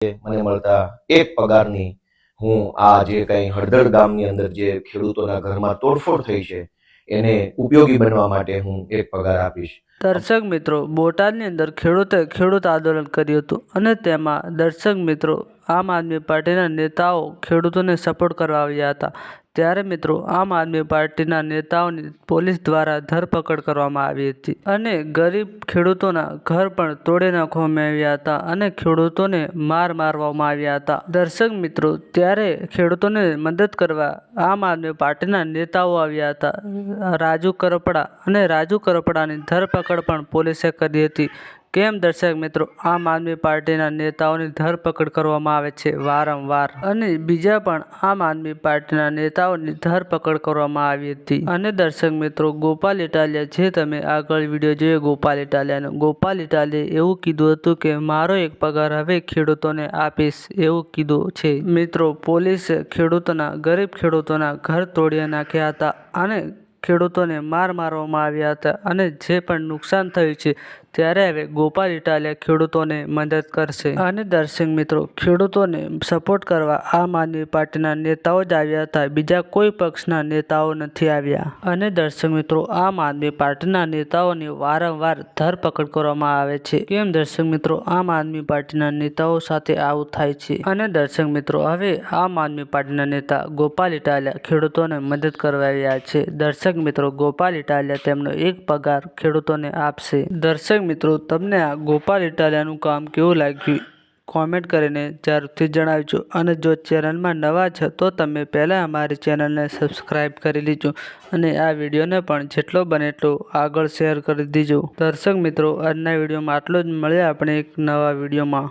મને મળતા એક પગારની હું આ જે કંઈ હળદર ગામની અંદર જે ખેડૂતોના ઘરમાં તોડફોડ થઈ છે, એને ઉપયોગી બનવા માટે હું એક પગાર આપીશ. દર્શક મિત્રો, બોટાદની અંદર ખેડૂતે ખેડૂત આંદોલન કર્યું હતું અને તેમાં દર્શક મિત્રો, આમ આદમી પાર્ટીના નેતાઓ ખેડૂતોને સપોર્ટ કરવા આવ્યા હતા. ત્યારે મિત્રો, આમ આદમી પાર્ટીના નેતાઓની પોલીસ દ્વારા ધરપકડ કરવામાં આવી હતી અને ગરીબ ખેડૂતોના ઘર પણ તોડી નાખવામાં આવ્યા હતા અને ખેડૂતોને માર મારવામાં આવ્યા હતા. દર્શક મિત્રો, ત્યારે ખેડૂતોને મદદ કરવા આમ આદમી પાર્ટીના નેતાઓ આવ્યા હતા. રાજુ કરપડા અને રાજુ કરપડાની ધરપકડ પણ પોલીસે કરી હતી. કેમ દર્શક મિત્રો, આમ આદમી પાર્ટીના નેતાઓની ધરપકડ કરવામાં આવે છે વારંવાર. અને બીજા પણ આમ આદમી પાર્ટીના નેતાઓની ધરપકડ કરવામાં આવી હતી. અને દર્શક મિત્રો, ગોપાલ ઇટાલિયા, જે તમે આગળ વીડિયો જોયો ગોપાલ ઇટાલિયાનો. ગોપાલ ઇટાલિયાએ એવું કીધું હતું કે, મારો એક પગાર હવે ખેડૂતોને આપીશ, એવું કીધું છે. મિત્રો, પોલીસે ખેડૂતોના, ગરીબ ખેડૂતોના ઘર તોડી નાખ્યા હતા અને ખેડૂતોને માર મારવામાં આવ્યા હતા અને જે પણ નુકસાન થયું છે ત્યારે હવે ગોપાલ ઇટાલિયા ખેડૂતોને મદદ કરશે. અને દર્શક મિત્રો, ખેડૂતોને સપોર્ટ કરવા આમ આદમી પાર્ટીના નેતાઓ જ આવ્યા હતા. બીજા કોઈ પક્ષના નેતાઓ નથી આવ્યા. અને દર્શક મિત્રો, આમ આદમી પાર્ટીના નેતાઓની વારંવાર ધરપકડ કરવામાં આવે છે. કેમ દર્શક મિત્રો, આમ આદમી પાર્ટીના નેતાઓ સાથે આવું થાય છે? અને દર્શક મિત્રો, હવે આમ આદમી પાર્ટીના નેતા ગોપાલ ઇટાલિયા ખેડૂતોને મદદ કરવા આવ્યા છે. દર્શક મિત્રો, ગોપાલ ઇટાલિયા તેમનો એક પગાર ખેડૂતોને આપશે. દર્શક મિત્રો, તમને આ ગોપાલ ઇટાલિયાનું કામ કેવું લાગ્યું? કોમેન્ટ કરીને જરૂરથી જણાવજો. અને જો ચેનલમાં નવા છો, તો તમે પહેલાં અમારી ચેનલને સબસ્ક્રાઈબ કરી લીજો અને આ વિડીયોને પણ જેટલો બને એટલો આગળ શેર કરી દીજો. દર્શક મિત્રો, આજના વિડીયોમાં આટલો જ. મળ્યા આપણે એક નવા વિડીયોમાં.